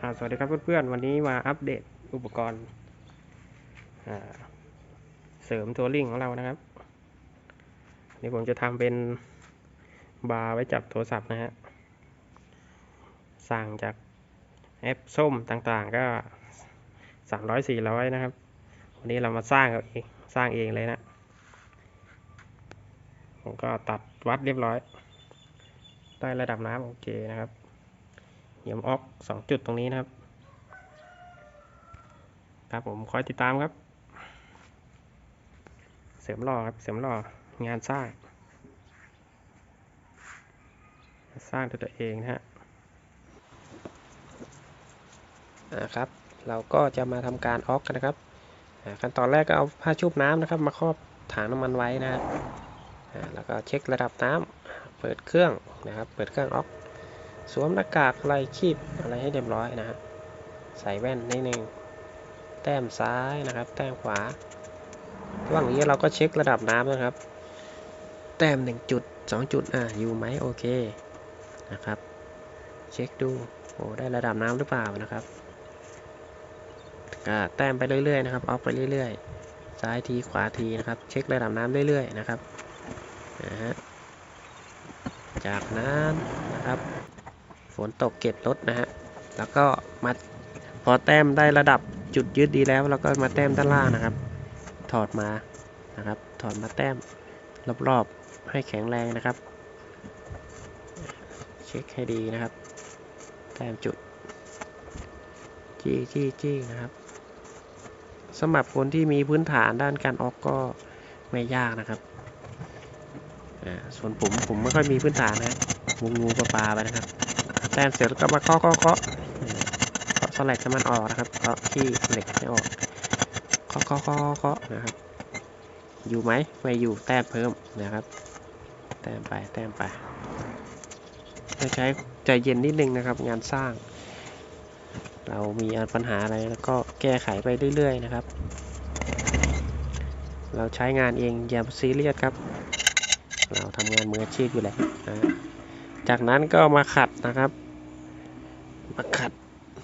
สวัสดีครับเพื่อนๆ วันนี้มาอัปเดตอุปกรณ์เสริมทัวริงของเรานะครับนี่ผมจะทำเป็นบาร์ไว้จับโทรศัพท์นะฮะสั่งจากแอปส้มต่างๆก็สามร้อยสี่ร้อยนะครับ วันนี้เรามาสร้างเอาเองสร้างเองเลยนะผมก็ตัดวัดเรียบร้อย ได้ระดับน้ำโอเคนะครับ เหยียมออกสองจุดตรงนี้นะครับ ครับผมคอยติดตามครับ เสริมหล่อครับ เสริมหล่องานสร้าง สร้างด้วตัวเองนะฮะอ่าครับ เราก็จะมาทำการออกกันนะครับขั้นตอนแรกก็เอาผ้าชุบน้ำนะครับ มาครอบถังน้ำมันไว้นะฮะแล้วก็เช็คระดับน้ำเปิดเครื่องนะครับ เปิดเครื่องออก สวมหน้ากากไรคีบอะไรให้เรียบร้อยนะฮะใส่แว่นนิดนึงแต้มซ้ายนะครับ แต้มขวาระหว่างนี้เราก็เช็คระดับน้ำนะครับ แต้ม1จุด2จุดอะอยู่ไหมโอเคนะครับ เช็คดูโอ้ได้ระดับน้ำหรือเปล่านะครับก็แต้มไปเรื่อยๆนะครับออกไปเรื่อยๆ ซ้ายทีขวาทีนะครับ เช็คระดับน้ำเรื่อยๆนะครับนะฮะจากนั้นนะครับ ฝนตกเก็บรถนะฮะแล้วก็มาพอแต้มได้ระดับจุดยึดดีแล้วเราก็มาแต้มด้านล่างนะครับ ถอดมานะครับ ถอดมาแต้มรอบๆให้แข็งแรงนะครับ เช็คให้ดีนะครับ แต้มจุดจี้จี้จี้นะครับสำหรับคนที่มีพื้นฐานด้านการออกก็ไม่ยากนะครับอ่าส่วนผมผมไม่ค่อยมีพื้นฐานนะงูงูปลาปลาไปนะครับ แต้มเสร็จแล้วก็มาเคาะเคาะเคาะเคาะสลักให้มันออกนะครับเคาะที่เหล็กให้ออกเคาะเคาะเคาะเคาะนะครับ อยู่ไหมไม่อยู่แต้มเพิ่มนะครับ แต้มไปแต้มไปต้องใช้ใจเย็นนิดนึงนะครับ งานสร้าง เรามีปัญหาอะไรแล้วก็แก้ไขไปเรื่อยๆนะครับ เราใช้งานเองอย่าซีเรียสครับ เราทำงานมืออาชีพอยู่แล้วนะจากนั้นก็มาขัดนะครับ มาขัด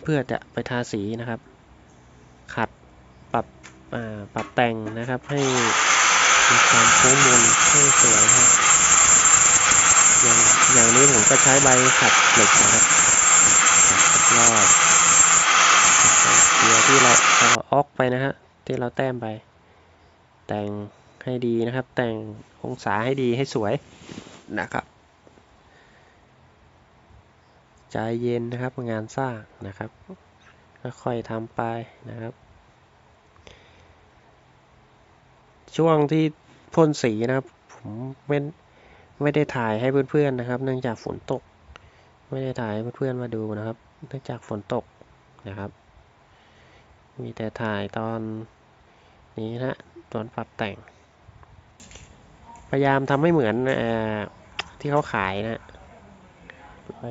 เพื่อจะไปทาสีนะครับ ขัดปรับปรับแต่งนะครับให้มีความโค้งมนให้สวยครับอย่างอย่างนี้ผมก็ใช้ใบขัดเหล็กนะครับรอบเดียวที่เราเราออกไปนะฮะที่เราแต้มไป แต่งให้ดีนะครับ แต่งองศาให้ดีให้สวยนะครับ ใจเย็นนะครับงานสร้างนะครับค่อยๆทำไปนะครับ ช่วงที่พ่นสีนะครับผมไม่ไม่ได้ถ่ายให้เพื่อนๆนะครับ เนื่องจากฝนตก ไม่ได้ถ่ายให้เพื่อนๆมาดูนะครับ เนื่องจากฝนตกนะครับ มีแต่ถ่ายตอนนี้นะตอนปรับแต่ง พยายามทำให้เหมือนอที่เขาขายนะ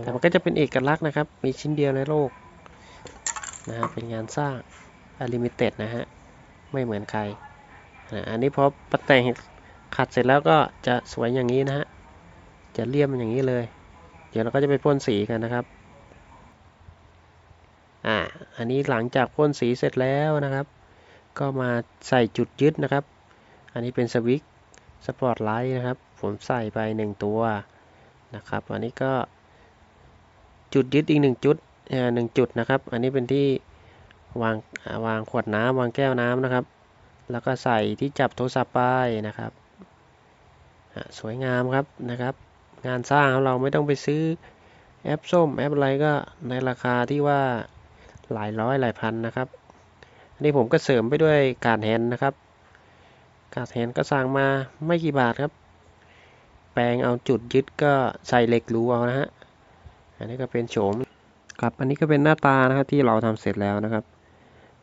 แต่มันก็จะเป็นเอกลักษณ์นะครับ มีชิ้นเดียวในโลกนะฮะเป็นงานสร้างอลิมิเต็ดนะฮะ ไม่เหมือนใครนะอันนี้พอประแต่งขัดเสร็จแล้วก็จะสวยอย่างนี้นะฮะ จะเลี่ยมอย่างนี้เลย เดี๋ยวเราก็จะไปพ่นสีกันนะครับอ่าอันนี้หลังจากพ่นสีเสร็จแล้วนะครับ ก็มาใส่จุดยึดนะครับ อันนี้เป็นสวิตช์สปอตไลท์นะครับ ผมใส่ไปหนึ่งตัวนะครับ อันนี้ก็ จุดยึดอีกหนึ่งจุดหนึ่งจุดนะครับ อันนี้เป็นที่วางวางขวดน้ำวางแก้วน้ำนะครับ แล้วก็ใส่ที่จับโทรศัพท์ไปนะครับสวยงามครับนะครับ งานสร้างของเราไม่ต้องไปซื้อแอปส้มแอปอะไรก็ในราคาที่ว่าหลายร้อยหลายพันนะครับอันนี้ผมก็เสริมไปด้วยการแฮนนะครับ การแฮนก็สั่งมาไม่กี่บาทครับ แปลงเอาจุดยึดก็ใส่เหล็กรูเอานะฮะ อันนี้ก็เป็นโฉมครับอันนี้ก็เป็นหน้าตานะครับที่เราทำเสร็จแล้วนะครับ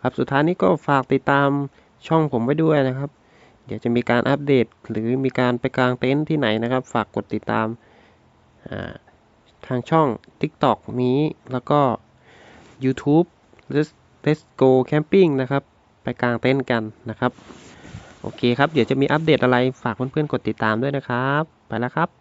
ครับสุดท้ายนี้ก็ฝากติดตามช่องผมไว้ด้วยนะครับ เดี๋ยวจะมีการอัปเดต หรือมีการไปกลางเต็นท์ที่ไหนนะครับ ฝากกดติดตามทางช่อง TikTok นี้แล้วก็ YouTube Let's Go Camping นะครับ ไปกลางเต็นท์กันนะครับ โอเคครับ เดี๋ยวจะมีอัปเดตอะไรฝากเพื่อนๆกดติดตามด้วยนะครับ ไปแล้วครับ